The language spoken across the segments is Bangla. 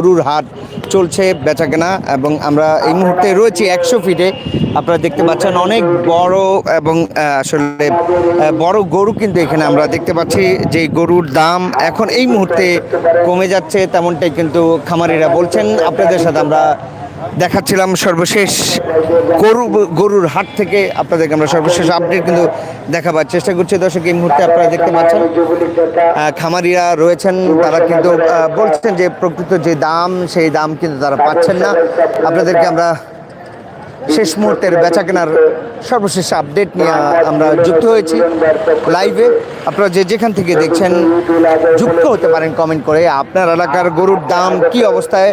গরুর হাট চলছে বেচাকেনা এবং আমরা এই মুহূর্তে রয়েছি একশো ফিটে আপনারা দেখতে পাচ্ছেন অনেক বড় এবং আসলে বড় গরু কিন্তু এখানে আমরা দেখতে পাচ্ছি যে গরুর দাম এখন এই মুহূর্তে কমে যাচ্ছে, তেমনটাই কিন্তু খামারিরা বলছেন। আপনাদের সাথে আমরা দেখাচ্ছিলাম সর্বশেষ গরু গরুর হাট থেকে আপনাদেরকে আমরা সর্বশেষ আপডেট কিন্তু দেখাবার চেষ্টা করছি। দর্শক, এই মুহূর্তে আপনারা দেখতে পাচ্ছেন খামারিরা রয়েছেন। তারা কিন্তু বলছেন যে প্রকৃত যে দাম, সেই দাম কিন্তু তারা পাচ্ছেন না। আপনাদেরকে আমরা শেষ মুহূর্তের বেচা কেনার সর্বশেষ আপডেট নিয়ে আমরা যুক্ত হয়েছি লাইভে আপনারা যে যেখান থেকে দেখছেন, যুক্ত হতে পারেন কমেন্ট করে। আপনার এলাকার গরুর দাম কি অবস্থায়?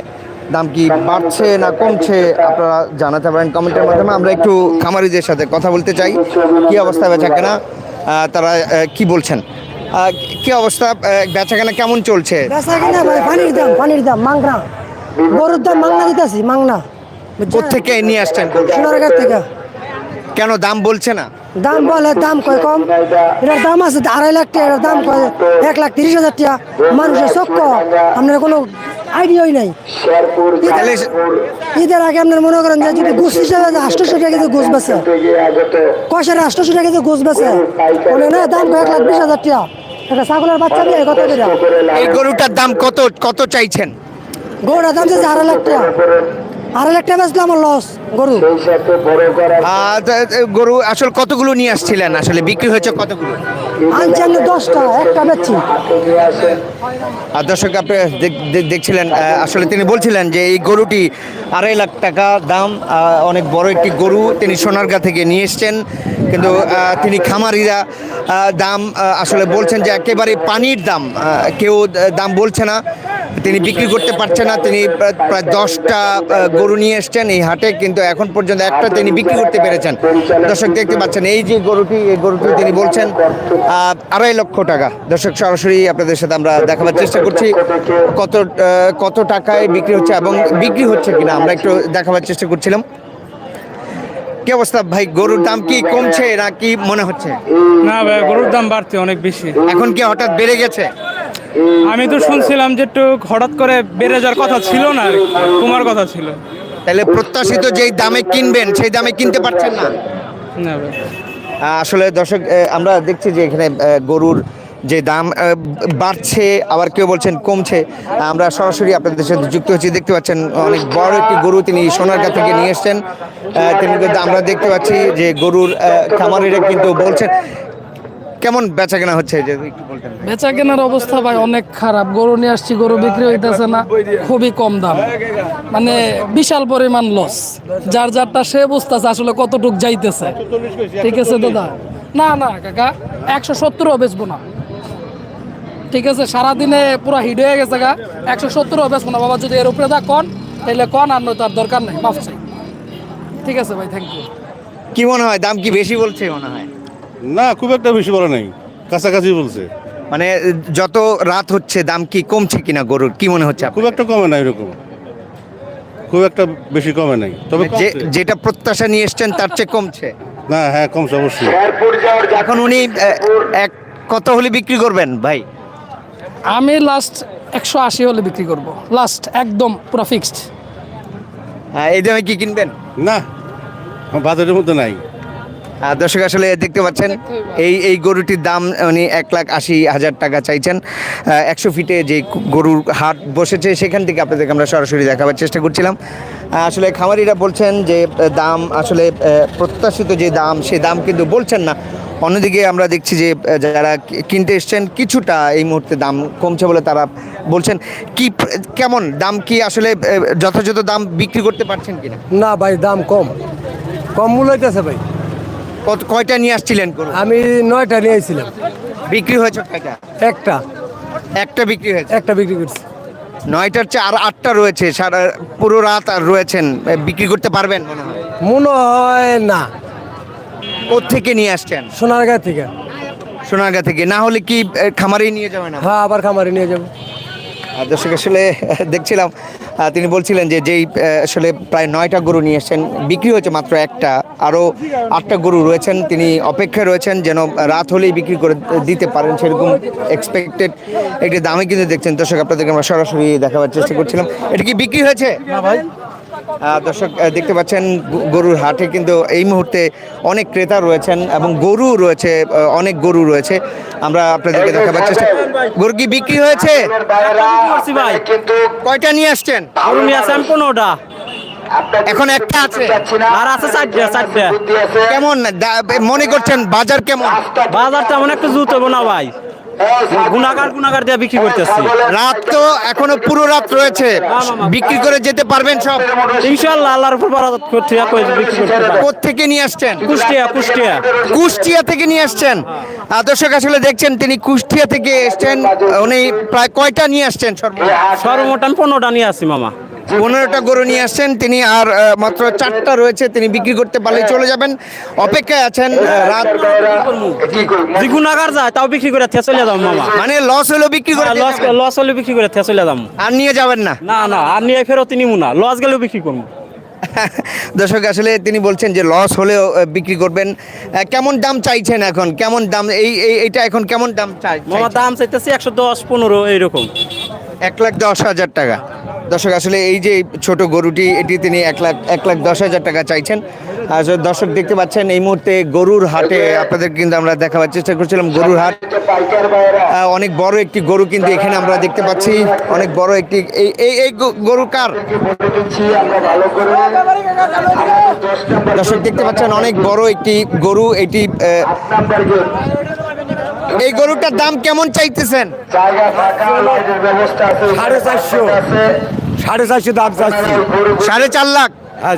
দাম কি বাড়ছে না কমছে আপনারা জানাতে পারেন কমেন্টের মাধ্যমে। আমরা একটু খামারিদের সাথে কথা বলতে চাই। কি অবস্থা বেচা কেনা তারা কি বলছেন? কি অবস্থা? বেচাকেনা বেচা কেনা কেমন চলছে? বেচা কিনা ভাই পানির দাম পানির দাম মাংনা গরুর দাম মাংনা দিতেছি মাংনা কোথেকে নিয়ে আসছেন? সোনারগাঁ থেকে। কেন দাম বলছে না? দাম বলে দাম কয় কম? এটার দাম আছে আড়াই লাখ টাকা এটার দাম কয় এক লাখ তিরিশ হাজার টাকা। মানুষের চক্ক আপনার কোনো আইডিয়াই নাই। ঈদের আগে আপনার মনে করেন যে যদি গোস হিসাবে আটশোশো টাকা কেজি গোস বেছে কষার আটশোশো টাকা কেজি গোস বেছে বলে না দাম কয় এক লাখ বিশ হাজার টাকা। একটা ছাগলের বাচ্চা দিয়ে কত এই গরুটার দাম কত কত চাইছেন? গরুটার দাম চাইছে আড়াই লাখ টাকা। আড়াই লাখ টাকা বেচলে আমার লস গরু। গরু আসলে কতগুলো নিয়ে আসছিলেন? আসলে বিক্রি হয়েছে কতগুলো? দশটা একটা বেচছি। আর দর্শক আপনি দেখছিলেন আসলে তিনি বলছিলেন যে এই গরুটি আড়াই লাখ টাকা দাম অনেক বড় একটি গরু। তিনি সোনারগাঁ থেকে নিয়ে এসছেন কিন্তু তিনি খামারিরা দাম আসলে বলছেন যে একেবারে পানির দাম কেউ দাম বলছে না। তিনি বিক্রি করতে পারছে না তিনি প্রায় দশটা গরু নিয়ে এসছেন এই হাটে কিন্তু এখন পর্যন্ত একটা তিনি বিক্রি করতে পেরেছেন। দর্শক দেখতে পাচ্ছেন এই যে গরুটি এই গরুটি তিনি বলছেন আড়াই লক্ষ টাকা। দর্শক সরাসরি আপনাদের সাথে আমরা দেখাবার চেষ্টা করছি কত কত টাকায় বিক্রি হচ্ছে এবং বিক্রি হচ্ছে কিনা আমরা একটু দেখাবার চেষ্টা করছিলাম। কি অবস্থা ভাই গরুর দাম কি কমছে না কি মনে হচ্ছে? না ভাই গরুর দাম বাড়ছে অনেক বেশি। এখন কি হঠাৎ বেড়ে গেছে? আমি তো শুনছিলাম যে একটু হঠাৎ করে বেড়ে যাওয়ার কথা ছিল না কমার কথা ছিল। তাহলে প্রত্যাশিত যেই দামে কিনবেন সেই দামে কিনতে পারছেন না? না ভাই। আসলে দর্শক আমরা দেখছি যে এখানে গরুর যে দাম বাড়ছে আবার কেউ বলছেন কমছে। আমরা সরাসরি আপনাদের সাথে যুক্ত হচ্ছি। দেখতে পাচ্ছেন অনেক বড় একটি গরু তিনি সোনারগাঁ থেকে নিয়ে এসছেন। তিনি কিন্তু আমরা দেখতে পাচ্ছি যে গরুর খামারিরা কিন্তু বলছেন কেমন বেচা কেনা হচ্ছে যে একটু বলতেন বেচা কেনার অবস্থা ভাই অনেক খারাপ। গরু নিয়ে আসছি গরু বিক্রি হইতেছে না খুবই কম দাম। মানে বিশাল পরিমাণ লস যার যারটা সে বুঝতেছে আসলে কতটুক যাইতেছে। ঠিক আছে দাদা? না না কাকা একশো সত্তরও বেচবো না। ঠিক আছে সারাদিনে পুরো হিট হয়ে গেছে গা একশো সত্তরও বেচবো না। বাবা যদি এর উপরে দা কন তাহলে কন আর নয়তো আর দরকার নেই। মাফ চাই। ঠিক আছে ভাই থ্যাংক ইউ কি মনে হয়? দাম কি বেশি বলছে মনে হয়? না খুব একটা বেশি বলে নাই। কাছাকাছি বলছে। মানে যত রাত হচ্ছে দাম কি কমছে কিনা গরুর? কি মনে হচ্ছে খুব একটা কমে নাই এরকম। খুব একটা বেশি কমে নাই। তবে যে যেটা প্রত্যাশা নিয়ে এসছেন তার চেয়ে কমছে? না হ্যাঁ কমছে অবশ্যই। এখন উনি এক কত হলে বিক্রি করবেন ভাই? আমি লাস্ট একশো আশি হলে বিক্রি করব। লাস্ট একদম পুরো ফিক্সড আহ, এই দামে কি কিনবেন? না বাজারের মধ্যে নাই। দর্শক আসলে দেখতে পাচ্ছেন এই এই গরুটির দাম উনি এক লাখ আশি হাজার টাকা চাইছেন। একশো ফিটে যে গরুর হাট বসেছে সেখান থেকে আপনাদেরকে আমরা সরাসরি দেখাবার চেষ্টা করছিলাম। আসলে খামারিরা বলছেন যে দাম আসলে প্রত্যাশিত যে দাম সে দাম কিন্তু বলছেন না। অন্যদিকে আমরা দেখছি যে যারা কিনতে এসছেন কিছুটা এই মুহূর্তে দাম কমছে বলে তারা বলছেন। কি কেমন? দাম কি আসলে যথাযথ দাম বিক্রি করতে পারছেন কিনা? না ভাই দাম কম। কম মূল্য ভাই। কত কয়টা নিয়ে আসছিলেন গরু? আমি নয়টা নিয়েছিলাম বিক্রি হয়েছে কয়টা? একটা। একটা বিক্রি হয়েছে? একটা বিক্রি করছি। নয়টার চেয়ে আর আটটা রয়েছে সারা পুরো রাত আর রয়েছেন। বিক্রি করতে পারবেন মনে হয়? না। থেকে নিয়ে আসছেন? সোনারগাঁ থেকে। সোনারগাঁ থেকে। না হলে কি খামারেই নিয়ে যাবে না হ্যাঁ আবার খামারে নিয়ে যাব। দর্শক, আসলে দেখছিলাম তিনি বলছিলেন যে যেই আসলে প্রায় নয়টা গরু নিয়ে এসেছেন, বিক্রি হয়েছে মাত্র একটা, আরও আটটা গরু রয়েছেন, তিনি অপেক্ষায় রয়েছেন যেন রাত হলেই বিক্রি করে দিতে পারেন সেরকম এক্সপেক্টেড একটি দামে কিন্তু দেখছেন। দর্শক, আপনাদেরকে আমরা সরাসরি দেখাবার চেষ্টা করছিলাম। এটা কি বিক্রি হয়েছে? না ভাই। দর্শক দেখতে পাচ্ছেন গরুর হাটে কিন্তু এই মুহূর্তে অনেক ক্রেতা রয়েছেন এবং গরু রয়েছে অনেক গরু রয়েছে। আমরা আপনাদেরকে দেখাবার চেষ্টা গরু কি বিক্রি হয়েছে? ভাই। কয়টা নিয়ে আসছেন? গরু নিয়ে আসেন পনেরোটা। এখন একটা আছে। আর আছে চারটে চারটে। কেমন? মনে করছেন বাজার কেমন? বাজার তেমন একটু জুত হব না ভাই। গুণাগার গুণাগার দিয়ে বিক্রি করতেছি। রাত তো এখনও পুরো রাত রয়েছে। বিক্রি করে যেতে পারবেন সব। ইনশাল্লাহ আল্লাহর উপর বরাদত করতে বিক্রি করতে পারব। নিয়ে আসছেন? কুষ্টিয়া কুষ্টিয়া। কুষ্টিয়া থেকে নিয়ে আসছেন? দর্শক আসলে দেখছেন তিনি কুষ্টিয়া থেকে এসছেন। উনি প্রায় কয়টা নিয়ে আসছেন সর্বোচ্চ সর্বমোট আমি পনেরোটা নিয়ে আসছি মামা। পনেরোটা গরু নিয়ে আসছেন। তিনি আর মাত্র চারটা রয়েছে তিনি বিক্রি করতে পারলে চলে যাবেন। অপেক্ষায় আছেন রাত যে গুণাগার যায় তাও বিক্রি করে থে চলে যাব মামা। মানে লস হলো বিক্রি করে লস যাবেন। লস হলে বিক্রি করে থে চলে যাব। আর নিয়ে যাবেন না? না না আর নিয়ে ফেরত নিমু না। লস গেলেও বিক্রি করব। দর্শক আসলে তিনি বলছেন যে লস হলেও বিক্রি করবেন। কেমন দাম চাইছেন এখন? কেমন দাম এই এই- এইটা এখন কেমন দাম চাই মামা দাম চাইতেছি একশো দশ পনেরো এইরকম। এক লাখ দশ হাজার টাকা। দর্শক, আসলে এই যে ছোট গরুটি, এটি তিনি এক লাখ এক লাখ দশ হাজার টাকা চাইছেন। আসলে দর্শক দেখতে পাচ্ছেন, এই মুহূর্তে গরুর হাটে আপনাদের কিন্তু আমরা দেখাবার চেষ্টা করছিলাম গরুর হাট। অনেক বড় একটি গরু কিন্তু এখানে আমরা দেখতে পাচ্ছি। অনেক বড় একটি এই এই এই গরু কার? দর্শক, দেখতে পাচ্ছেন অনেক বড় একটি গরু। এটি এই গরুটার দাম কেমন চাইতেছেন? সাড়ে চারশো। সাড়ে চারশো দাম চাচ্ছি। সাড়ে চার লাখ। হ্যাঁ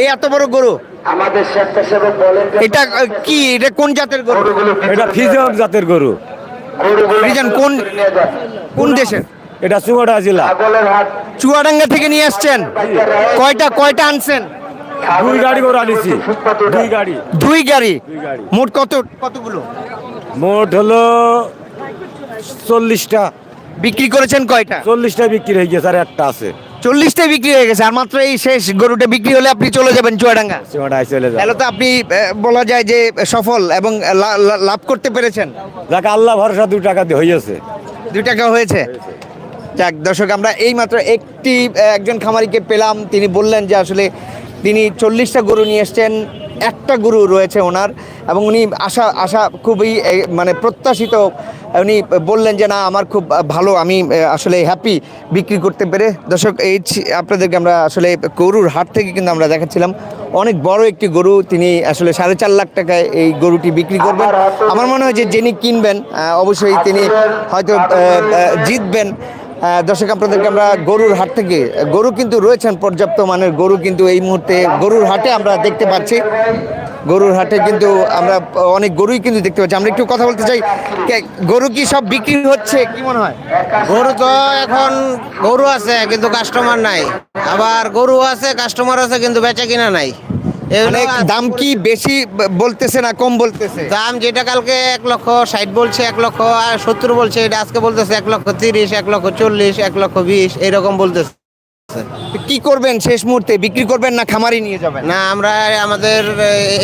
এই এত বড় গরু? আমাদের স্বেচ্ছাসেবক বলেন এটা কি? এটা কোন জাতের গরু? এটা ফিজিয়াম জাতের গরু। রিজন কোন কোন দেশের? এটা চুয়াডা জেলা। চুয়াডাঙ্গা থেকে নিয়ে আসছেন? কয়টা কয়টা আনছেন? দুই গাড়ি করে আনিছি। দুই গাড়ি। দুই গাড়ি। গাড়ি। মোট কত কতগুলো? মোট হলো চল্লিশটা। বিক্রি করেছেন কয়টা? চল্লিশটা বিক্রি হয়ে গেছে আর একটা আছে। চল্লিশটা বিক্রি হয়ে গেছে আর মাত্র এই শেষ গরুটা বিক্রি হলে আপনি চলে যাবেন চুয়াডাঙ্গা? চলে যায় তাহলে তো আপনি বলা যায় যে সফল এবং লাভ করতে পেরেছেন। যাকে আল্লাহ ভরসা দু টাকা দিয়ে হয়েছে দু টাকা হয়েছে? যাক দর্শক আমরা এই মাত্র একটি একজন খামারিকে পেলাম। তিনি বললেন যে আসলে তিনি চল্লিশটা গরু নিয়ে এসছেন। একটা গরু রয়েছে ওনার এবং উনি আশা আশা খুবই মানে প্রত্যাশিত, উনি বললেন যে না, আমার খুব ভালো, আমি আসলে হ্যাপি বিক্রি করতে পেরে। দর্শক, এই আপনাদেরকে আমরা আসলে গরুর হাট থেকে কিন্তু আমরা দেখাচ্ছিলাম। অনেক বড় একটি গরু, তিনি আসলে সাড়ে চার লাখ টাকায় এই গরুটি বিক্রি করবেন। আমার মনে হয় যে যিনি কিনবেন অবশ্যই তিনি হয়তো জিতবেন। দর্শক, আপনাদেরকে আমরা গরুর হাট থেকে, গরু কিন্তু রয়েছেন পর্যাপ্ত মানের, গরু কিন্তু এই মুহূর্তে গরুর হাটে আমরা দেখতে পাচ্ছি। গরুর হাটে কিন্তু আমরা অনেক গরুই কিন্তু দেখতে পাচ্ছি। আমরা একটু কথা বলতে চাই গরু কি সব বিক্রি হচ্ছে, কি মনে হয়? গরু তো এখন, গরু আছে, কিন্তু কাস্টমার নাই। আবার গরু আছে কাস্টমার আছে, কিন্তু বেচা কিনা নাই। দাম কি বেশি বলতেছে না কম বলতেছে? দাম যেটা কালকে এক লক্ষ ষাট বলছে এক লক্ষ আর সত্তর বলছে এটা আজকে বলতেছে এক লক্ষ তিরিশ এক লক্ষ চল্লিশ এক লক্ষ বিশ এরকম বলতেছে। কি করবেন শেষ মুহূর্তে? বিক্রি করবেন না খামারি নিয়ে যাবেন? না আমরা আমাদের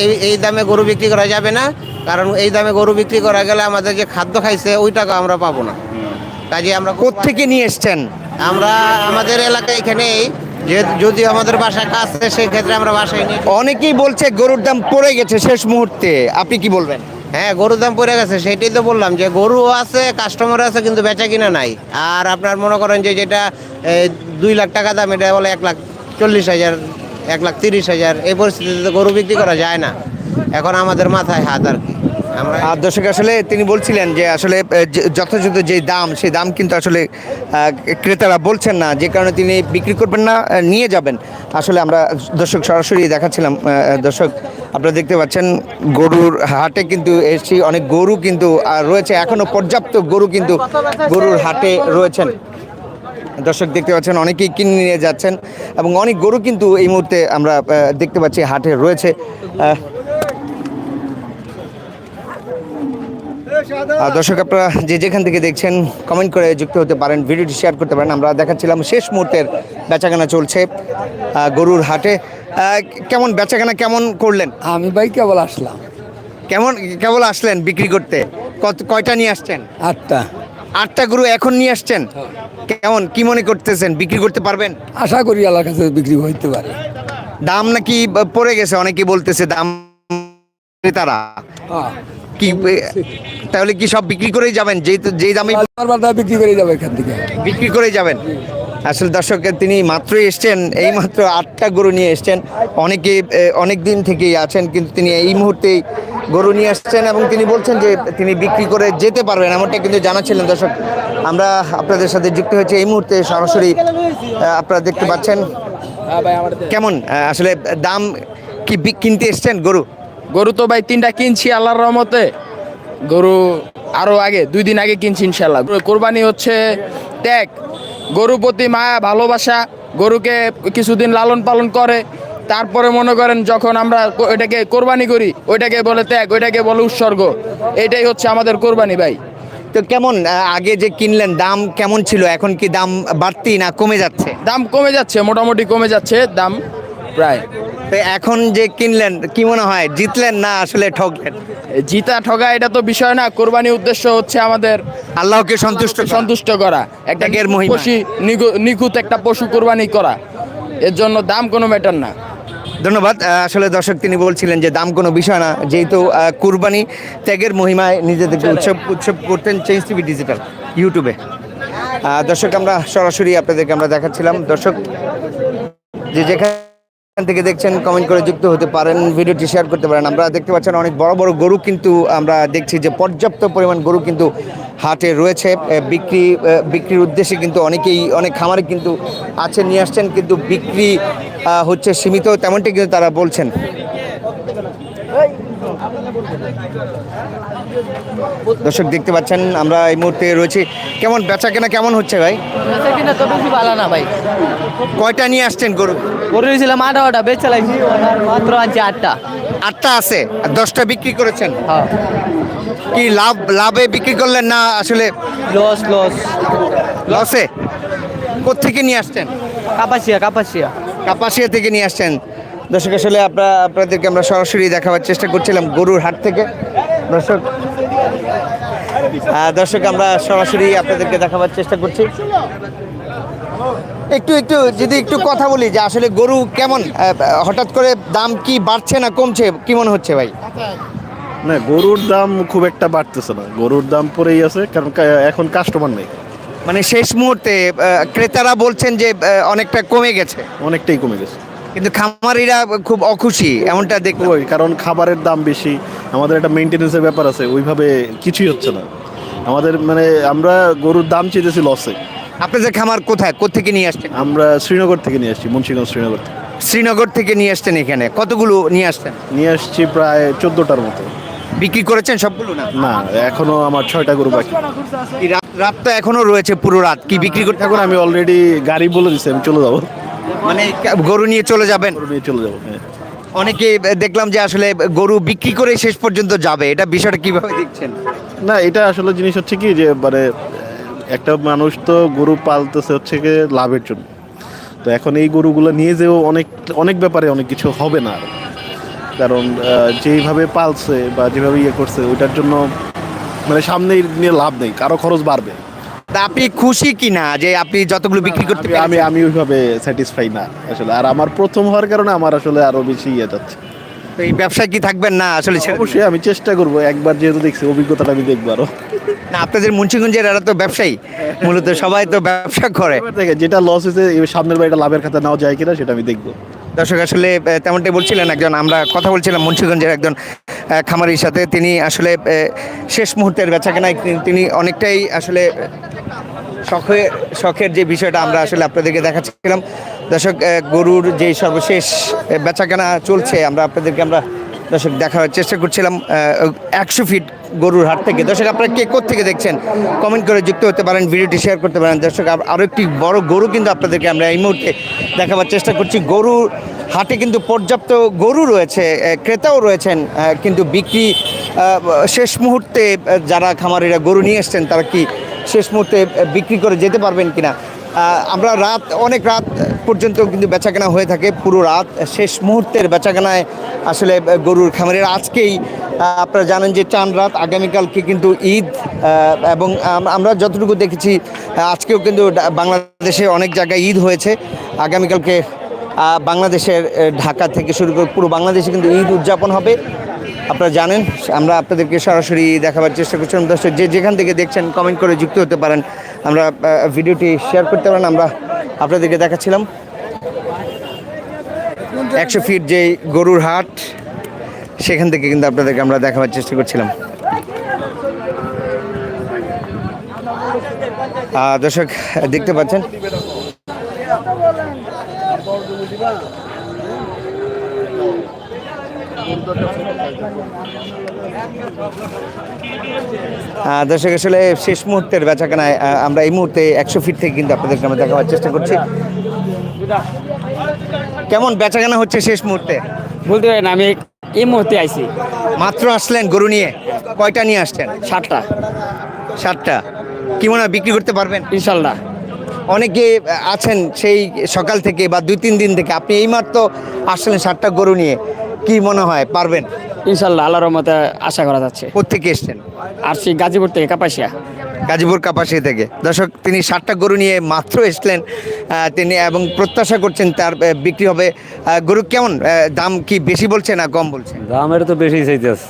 এই এই দামে গরু বিক্রি করা যাবে না কারণ এই দামে গরু বিক্রি করা গেলে আমাদের যে খাদ্য খাইছে ওই টাকা আমরা পাবো না। কাজে আমরা থেকে নিয়ে এসছেন? আমরা আমাদের এলাকায় এখানেই যদি আমাদের বাসায় কাছে সেই ক্ষেত্রে আমরা বাসায় নিয়ে অনেকেই বলছে গরুর দাম পড়ে গেছে শেষ মুহূর্তে। আপনি কি বলবেন? হ্যাঁ গরুর দাম পড়ে গেছে সেটাই তো বললাম যে গরু আছে কাস্টমার আছে কিন্তু বেচা কিনা নাই। আর আপনার মনে করেন যে যেটা দুই লাখ টাকা দাম এটা বলে এক লাখ চল্লিশ হাজার এক লাখ তিরিশ হাজার এই পরিস্থিতিতে গরু বিক্রি করা যায় না। এখন আমাদের মাথায় হাত আর কি। আর দর্শক, আসলে তিনি বলছিলেন যে আসলে যথাযথ যে দাম, সেই দাম কিন্তু আসলে ক্রেতারা বলছেন না, যে কারণে তিনি বিক্রি করবেন না নিয়ে যাবেন। আসলে আমরা দর্শক, সরাসরি দেখাচ্ছিলাম দর্শক, আপনারা দেখতে পাচ্ছেন, গরুর হাটে কিন্তু এসছি, অনেক গরু কিন্তু রয়েছে, এখনও পর্যাপ্ত গরু কিন্তু গরুর হাটে রয়েছেন। দর্শক, দেখতে পাচ্ছেন, অনেকেই কিনে নিয়ে যাচ্ছেন, এবং অনেক গরু কিন্তু এই মুহূর্তে আমরা দেখতে পাচ্ছি, হাটে রয়েছে। দর্শক আপনারা যে যেখান থেকে দেখছেন কমেন্ট করে যুক্ত হতে পারেন ভিডিওটি শেয়ার করতে পারেন। আমরা দেখাচ্ছিলাম শেষ মুহূর্তের বেচাকেনা চলছে গরুর হাটে। কেমন বেচাকেনা কেমন করলেন? আমি ভাই কেবল আসলাম। কেমন কেবল আসলেন বিক্রি করতে? কত কয়টা নিয়ে আসছেন? আটটা। আটটা গরু এখন নিয়ে আসছেন? কেমন কি মনে করতেছেন? বিক্রি করতে পারবেন? আশা করি আল্লাহর কাছে বিক্রি হইতে পারে। দাম নাকি পড়ে গেছে অনেকে বলতেছে দাম তারা। কি তাহলে কি সব বিক্রি করেই যাবেন? যেই যেই দামে বিক্রি করে যাবে এখান থেকে। বিক্রি করে যাবেন? আসলে দর্শক তিনি মাত্রই এসছেন এই মাত্র আটটা গরু নিয়ে এসছেন। অনেকে অনেক দিন থেকেই আছেন কিন্তু তিনি এই মুহূর্তেই গরু নিয়ে আসছেন এবং তিনি বলছেন যে তিনি বিক্রি করে যেতে পারবেন এমনটা কিন্তু জানাচ্ছিলেন দর্শক। আমরা আপনাদের সাথে যুক্ত হয়েছে এই মুহূর্তে সরাসরি আপনারা দেখতে পাচ্ছেন। কেমন? আসলে দাম কি কিনতে এসছেন গরু? গরু তো ভাই তিনটা কিনছি আল্লাহর রহমতে। গরু আরও আগে দুই দিন আগে কিনছি ইনশাল্লাহ কোরবানি হচ্ছে ত্যাগ। গরু প্রতি মায়া ভালোবাসা গরুকে কিছুদিন লালন পালন করে। তারপরে মনে করেন যখন আমরা ওইটাকে কোরবানি করি ওইটাকে বলে ত্যাগ ওইটাকে বলে উৎসর্গ। এটাই হচ্ছে আমাদের কোরবানি ভাই। তো কেমন আগে যে কিনলেন দাম কেমন ছিল? এখন কি দাম বাড়তি না কমে যাচ্ছে? দাম কমে যাচ্ছে মোটামুটি কমে যাচ্ছে। দাম প্রায়। তো এখন যে কিনলেন কি মনে হয় জিতলেন না আসলে ঠকলেন? জিতা ঠগা এটা তো বিষয় না কোরবানি উদ্দেশ্য হচ্ছে আমাদের আল্লাহকে সন্তুষ্ট সন্তুষ্ট করা। একটা ত্যাগের মহিমা। নিখুঁত একটা পশু কোরবানি করা। এর জন্য দাম কোনো ম্যাটার না। ধন্যবাদ। আসলে দর্শক তিনি বলছিলেন যে দাম কোনো বিষয় না যেহেতু কুরবানি ত্যাগের মহিমায় নিজেদেরকে উৎসব উৎসব করতেন চেঞ্জ টিভি ডিজিটাল ইউটিউবে দর্শক আমরা সরাসরি আপনাদেরকে আমরা দেখাচ্ছিলাম। দর্শক যে যেখান থেকে দেখছেন কমেন্ট করে যুক্ত হতে পারেন, ভিডিওটি শেয়ার করতে পারেন। আমরা দেখতে পাচ্ছেন অনেক বড় বড় গরু কিন্তু আমরা দেখছি যে পর্যাপ্ত পরিমাণ গরু কিন্তু হাটে রয়েছে। বিক্রি বিক্রির উদ্দেশ্যে কিন্তু অনেকেই, অনেক খামারে কিন্তু আছে, নিয়ে আসছেন, কিন্তু বিক্রি হচ্ছে সীমিত, তেমনটি কিন্তু তারা বলছেন। দর্শক দেখতে পাচ্ছেন আমরা এই মুহূর্তে রয়েছি। কেমন বেচা কেনা কেমন হচ্ছে ভাই? কিনা তো বেশি ভালো না ভাই। কয়টা নিয়ে আসছেন গরু? করে দিয়েছিলাম আটা বেচ চালাইছি মাত্র আছে আটটা। আটটা আছে আর দশটা বিক্রি করেছেন? হ্যাঁ। কি লাভ লাভে বিক্রি করলেন না আসলে লস লস লসে? কোথেকে নিয়ে আসছেন? কাপাসিয়া কাপাসিয়া। কাপাসিয়া থেকে নিয়ে আসছেন। দর্শক আসলে আপনারা আপনাদেরকে আমরা সরাসরি দেখাবার চেষ্টা করছিলাম গরুর হাট থেকে। দর্শক দর্শক আমরা সরাসরি আপনাদেরকে দেখাবার চেষ্টা করছি। একটু একটু যদি একটু কথা বলি যে আসলে গরু কেমন? হঠাৎ করে দাম কি বাড়ছে না কমছে? কি মনে হচ্ছে ভাই? না গরুর দাম খুব একটা বাড়তেছে না। গরুর দাম পরেই আছে কারণ এখন কাস্টমার নেই। মানে শেষ মুহূর্তে ক্রেতারা বলছেন যে অনেকটা কমে গেছে। অনেকটাই কমে গেছে। কিন্তু খামারিরা খুব অখুশি এমনটা দেখব ওই কারণ খাবারের দাম বেশি আমাদের একটা মেনটেনেন্সের ব্যাপার আছে ওইভাবে কিছুই হচ্ছে না। আমাদের মানে আমরা গরুর দাম চেয়েছি লসে আপনাদের খামার কোথায় কোথেকে নিয়ে আসছেন? আমরা শ্রীনগর থেকে নিয়ে আসছি মুন্সিগঞ্জ শ্রীনগর থেকে। শ্রীনগর থেকে নিয়ে আসছেন এখানে কতগুলো নিয়ে আসছেন? নিয়ে আসছি প্রায় চোদ্দোটার মতো। বিক্রি করেছেন সবগুলো না? না এখনও আমার ছয়টা গরু বাকি। রাত তো এখনও রয়েছে পুরো রাত কি বিক্রি করতে এখন আমি অলরেডি গাড়ি বলে দিচ্ছি আমি চলে যাব। মানে গরু নিয়ে চলে যাবেন? গরু নিয়ে চলে যাব হ্যাঁ। অনেকে দেখলাম যে আসলে গরু বিক্রি করে শেষ পর্যন্ত যাবে। এটা বিষয়টা কীভাবে দেখছেন? না এটা আসলে জিনিস হচ্ছে কি যে মানে একটা মানুষ তো গরু পালতেছে হচ্ছে কি লাভের জন্য। তো এখন এই গরুগুলো নিয়ে যেও অনেক অনেক ব্যাপারে অনেক কিছু হবে না কারণ যেইভাবে পালছে বা যেভাবে ইয়ে করছে ওইটার জন্য মানে সামনে নিয়ে লাভ নেই কারও খরচ বাড়বে। তা আপনি খুশি কি না যে আপনি যতগুলো বিক্রি করতে আমি- আমি আমি ওইভাবে স্যাটিসফাই না আসলে। আর আমার প্রথম হওয়ার কারণে আমার আসলে আরও বেশি ইয়ে যাচ্ছে। তো এই ব্যবসায় কি থাকবেন না আসলে অবশ্যই আমি চেষ্টা করব একবার যেহেতু দেখছি অভিজ্ঞতাটা আমি দেখব আরও। না আপনাদের মুন্সিগঞ্জের এরা তো ব্যবসায়ী। মূলত সবাই তো ব্যবসা করে। দেখে যেটা লস হয়েছে সামনের বাড়িটা লাভের খাতা নেওয়া যায় কিনা সেটা আমি দেখব। দর্শক আসলে তেমনটাই বলছিলেন একজন আমরা কথা বলছিলাম মুন্সিগঞ্জের একজন খামারির সাথে। তিনি আসলে শেষ মুহূর্তের বেচা কেনায় তিনি- তিনি অনেকটাই আসলে শখে, শখের যে বিষয়টা আমরা আসলে আপনাদেরকে দেখাচ্ছিলাম। দর্শক গরুর যে সর্বশেষ বেচা কেনা চলছে, আমরা আপনাদেরকে আমরা, দর্শক, দেখার চেষ্টা করছিলাম একশো ফিট গরুর হাট থেকে। দর্শক, আপনারা কে থেকে দেখছেন? কমেন্ট করে যুক্ত হতে পারেন, ভিডিওটি শেয়ার করতে পারেন। দর্শক, আর- আরও একটি বড় গরু কিন্তু আপনাদেরকে আমরা এই মুহূর্তে দেখাবার চেষ্টা করছি। গরুর হাটে কিন্তু পর্যাপ্ত গরু রয়েছে ক্রেতাও রয়েছেন কিন্তু বিক্রি শেষ মুহূর্তে যারা খামারিরা গরু নিয়ে এসছেন, তারা কি শেষ মুহূর্তে বিক্রি করে যেতে পারবেন কিনা? আমরা রাত, অনেক রাত পর্যন্ত কিন্তু বেচাকেনা হয়ে থাকে, পুরো রাত শেষ মুহূর্তের বেচাকেনায় আসলে গরুর খামারের আজকেই আপনারা জানেন যে চান রাত, আগামীকালকে কিন্তু ঈদ এবং আমরা যতটুকু দেখেছি আজকেও কিন্তু বাংলাদেশে অনেক জায়গায় ঈদ হয়েছে, আগামীকালকে বাংলাদেশের ঢাকা থেকে শুরু করে পুরো বাংলাদেশে কিন্তু ঈদ উদযাপন হবে। আপনারা জানেন, আমরা আপনাদেরকে সরাসরি দেখাবার চেষ্টা করছিলাম দর্শক, যে যেখান থেকে দেখছেন কমেন্ট করে যুক্ত হতে পারেন। আমরা ভিডিওটি শেয়ার করতে পারেন, আমরা আপনাদেরকে দেখাচ্ছিলাম। একশো ফিট যে গরুর হাট, সেখান থেকে কিন্তু আপনাদেরকে আমরা দেখাবার চেষ্টা করছিলাম। দর্শক, দেখতে পাচ্ছেন দর্শক আসলে শেষ মুহূর্তের বেচাকেনায় আমরা এই মুহূর্তে একশো ফিট থেকে কিন্তু আপনাদেরকে আমরা দেখাবার চেষ্টা করছি। কেমন বেচাকেনা হচ্ছে শেষ মুহূর্তে? বলতে পারেন আমি এই মুহূর্তে আইছি। মাত্র আসলেন গরু নিয়ে? কয়টা নিয়ে আসছেন? সাতটা। সাতটা। কি মনে হয় বিক্রি করতে পারবেন? ইনশাল্লাহ। অনেকে আছেন সেই সকাল থেকে বা দুই তিন দিন থেকে। আপনি এইমাত্র আসলেন সাতটা গরু নিয়ে। কি মনে হয় পারবেন? ইনশাল্লাহ আল্লাহর মতে আশা করা যাচ্ছে। কোথেকে এসছেন? আর সেই গাজীপুর থেকে কাপাসিয়া। গাজীপুর কাপাসি থেকে। দর্শক তিনি সাতটা গরু নিয়ে মাত্র এসলেন তিনি এবং প্রত্যাশা করছেন তার বিক্রি হবে। গরু কেমন? দাম কি বেশি বলছে না কম বলছে? দামের তো বেশি চাইতেছে।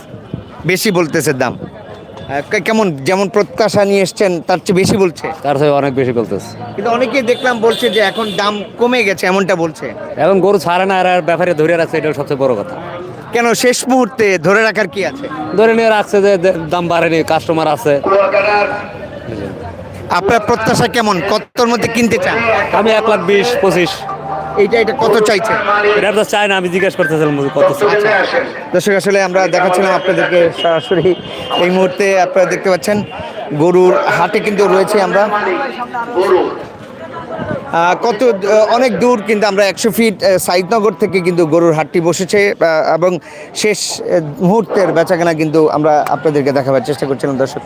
বেশি বলতেছে দাম। কেমন যেমন প্রত্যাশা নিয়ে এসছেন তার চেয়ে বেশি বলছে? তার থেকে অনেক বেশি বলতেছে। কিন্তু অনেকেই দেখলাম বলছে যে এখন দাম কমে গেছে এমনটা বলছে। এখন গরু ছাড়ে না আর আর ব্যাপারে ধরে রাখছে এটা সবচেয়ে বড় কথা। কেন শেষ মুহূর্তে ধরে রাখার কি আছে? ধরে নিয়ে রাখছে যে দাম বাড়েনি কাস্টমার আছে। আপনার প্রত্যাশা কেমন? কতর মধ্যে কিনতে চান? আমি এক লাখ বিশ পঁচিশ। এইটা এটা কত চাইছে? এটা তো চাই না আমি জিজ্ঞেস করতেছিলাম কত চাই। দর্শক আসলে আমরা দেখাচ্ছিলাম আপনাদেরকে সরাসরি এই মুহূর্তে আপনারা দেখতে পাচ্ছেন গরুর হাটে কিন্তু রয়েছে আমরা। কত অনেক দূর কিন্তু আমরা একশো ফিট সাইদনগর থেকে কিন্তু গরুর হাটটি বসেছে এবং শেষ মুহূর্তের বেচাকেনা কিন্তু আমরা আপনাদেরকে দেখাবার চেষ্টা করছিলাম দর্শক।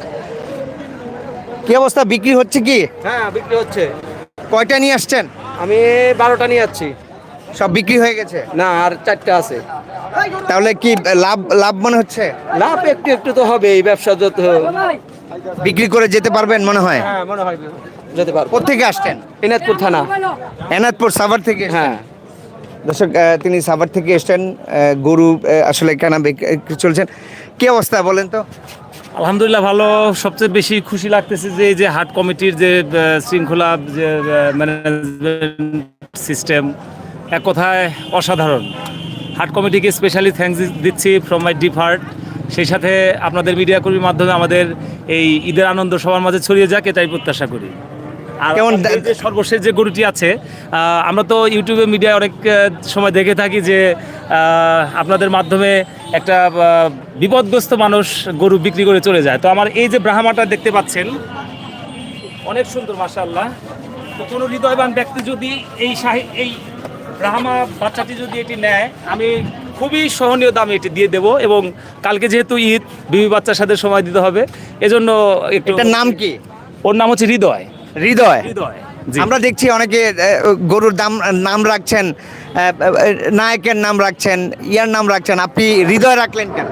কি অবস্থা? বিক্রি হচ্ছে কি? হ্যাঁ বিক্রি হচ্ছে। কয়টা নিয়ে আসছেন? আমি বারোটা নিয়ে যাচ্ছি। সব বিক্রি হয়ে গেছে? না আর চারটা আছে। তাহলে কি লাভ লাভ মনে হচ্ছে? লাভ একটু একটু তো হবে এই ব্যবসা যত বিক্রি করে যেতে পারবেন মনে হয়? হ্যাঁ মনে হয় যেতে পারব। কোথেকে আসছেন? এনাদপুর থানা। এনাদপুর সাভার থেকে হ্যাঁ। দর্শক তিনি সাভার থেকে এসছেন গরু আসলে কেনা চলছেন। কি অবস্থা বলেন তো? আলহামদুলিল্লাহ ভালো। সবচেয়ে বেশি খুশি লাগতেছে যে এই যে হাট কমিটির যে শৃঙ্খলা যে ম্যানেজমেন্ট সিস্টেম এক কথায় অসাধারণ। হাট কমিটিকে স্পেশালি থ্যাঙ্কস দিচ্ছি ফ্রম মাই ডিপ হার্ট সেই সাথে আপনাদের মিডিয়া কর্মীর মাধ্যমে আমাদের এই ঈদের আনন্দ সবার মাঝে ছড়িয়ে যাক এটাই প্রত্যাশা করি। আর সর্বশেষ যে গরুটি আছে আমরা তো ইউটিউবে মিডিয়ায় অনেক সময় দেখে থাকি যে আপনাদের মাধ্যমে একটা বিপদগ্রস্ত মানুষ গরু বিক্রি করে চলে যায়। তো আমার এই যে ব্রাহ্মাটা দেখতে পাচ্ছেন অনেক সুন্দর মাশাআল্লাহ। তো কোনো হৃদয়বান ব্যক্তি যদি এই শাহি এই ব্রাহ্মা বাচ্চাটি যদি এটি নেয় আমি খুবই সহনীয় দামে এটি দিয়ে দেব এবং কালকে যেহেতু ঈদ বিবি বাচ্চার সাথে সময় দিতে হবে এজন্য একটু নাম কি? ওর নাম হচ্ছে হৃদয়। হৃদয়। হৃদয়। আমরা দেখছি অনেকে গরুর দাম নাম রাখছেন নায়কের নাম রাখছেন ইয়ার নাম রাখছেন আপনি হৃদয় রাখলেন কেন?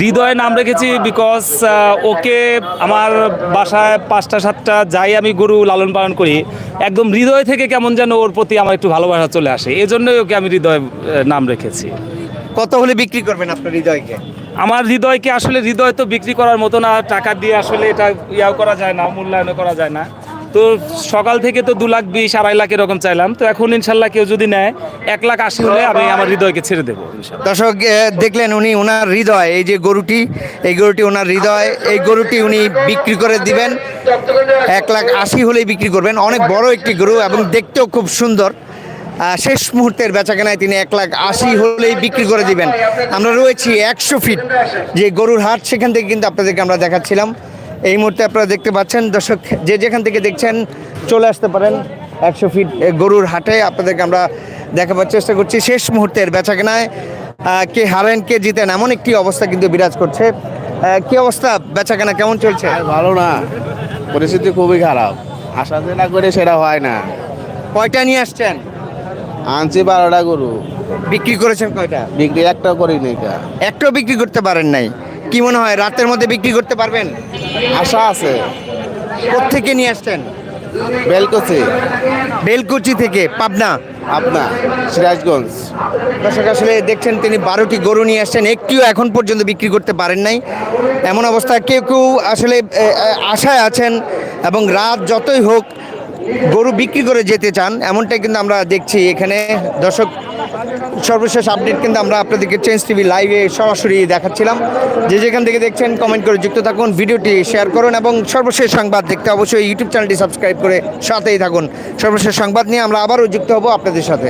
হৃদয় নাম রেখেছি বিকজ ওকে আমার বাসায় পাঁচটা সাতটা যাই আমি গরু লালন পালন করি একদম হৃদয় থেকে কেমন যেন ওর প্রতি আমার একটু ভালোবাসা চলে আসে এজন্যই ওকে আমি হৃদয় নাম রেখেছি। কত হলে বিক্রি করবেন আপনার হৃদয়কে? আমার হৃদয়কে আসলে হৃদয় তো বিক্রি করার মতো না টাকা দিয়ে আসলে এটা ইয়াও করা যায় না মূল্যায়ন করা যায় না। তো সকাল থেকে তো দু লাখ বিশ, আড়াই লাখ এরকম চাইলাম। তো এখন ইনশাল্লাহ কেউ যদি নেয়, এক লাখ আশি হলে আমি আমার হৃদয়কে ছেড়ে দেবো দর্শক দেখলেন উনি ওনার হৃদয়, এই যে গরুটি, এই গরুটি ওনার হৃদয়, এই গরুটি উনি বিক্রি করে দিবেন। এক লাখ আশি হলেই বিক্রি করবেন। অনেক বড় একটি গরু এবং দেখতেও খুব সুন্দর। শেষ মুহূর্তের বেচাকেনায় তিনি এক লাখ আশি হলেই বিক্রি করে দিবেন। আমরা রয়েছি একশো ফিট যে গরুর হাট, সেখান থেকে কিন্তু আপনাদেরকে আমরা দেখাচ্ছিলাম। এই মুহূর্তে আপনারা দেখতে পাচ্ছেন দর্শক যে যেখান থেকে দেখছেন চলে আসতে পারেন একশো ফিট গরুর হাটে। আপনাদেরকে আমরা দেখাবার চেষ্টা করছি। শেষ মুহূর্তের বেচা কেনায় কে হারেন কে জিতেন এমন একটি অবস্থা কিন্তু বিরাজ করছে। কি অবস্থা? বেচা কেনা কেমন চলছে? ভালো না। পরিস্থিতি খুবই খারাপ। আশা যেটা করে সেটা হয় না। কয়টা নিয়ে আসছেন? আনছি বারোটা গরু। বিক্রি করেছেন কয়টা? বিক্রি একটা করি নাই কা। একটাও বিক্রি করতে পারেন নাই। কি মনে হয় রাতের মধ্যে বিক্রি করতে পারবেন? আশা আছে। কোথেকে নিয়ে আসছেন? বেলকুচি। বেলকুচি থেকে পাবনা। আপনা সিরাজগঞ্জ। দর্শক আসলে দেখছেন তিনি বারোটি গরু নিয়ে আসছেন একটিও এখন পর্যন্ত বিক্রি করতে পারেন নাই। এমন অবস্থা কেউ কেউ আসলে আশায় আছেন এবং রাত যতই হোক গরু বিক্রি করে যেতে চান, এমনটাই কিন্তু আমরা দেখছি এখানে। দর্শক, সর্বশেষ আপডেট কিন্তু আমরা আপনাদেরকে চেঞ্জ টিভি লাইভে সরাসরি দেখাচ্ছিলাম। যে যেখান থেকে দেখছেন কমেন্ট করে যুক্ত থাকুন, ভিডিওটি শেয়ার করুন এবং সর্বশেষ সংবাদ দেখতে অবশ্যই ইউটিউব চ্যানেলটি সাবস্ক্রাইব করে সাথেই থাকুন। সর্বশেষ সংবাদ নিয়ে আমরা আবারও যুক্ত হব আপনাদের সাথে।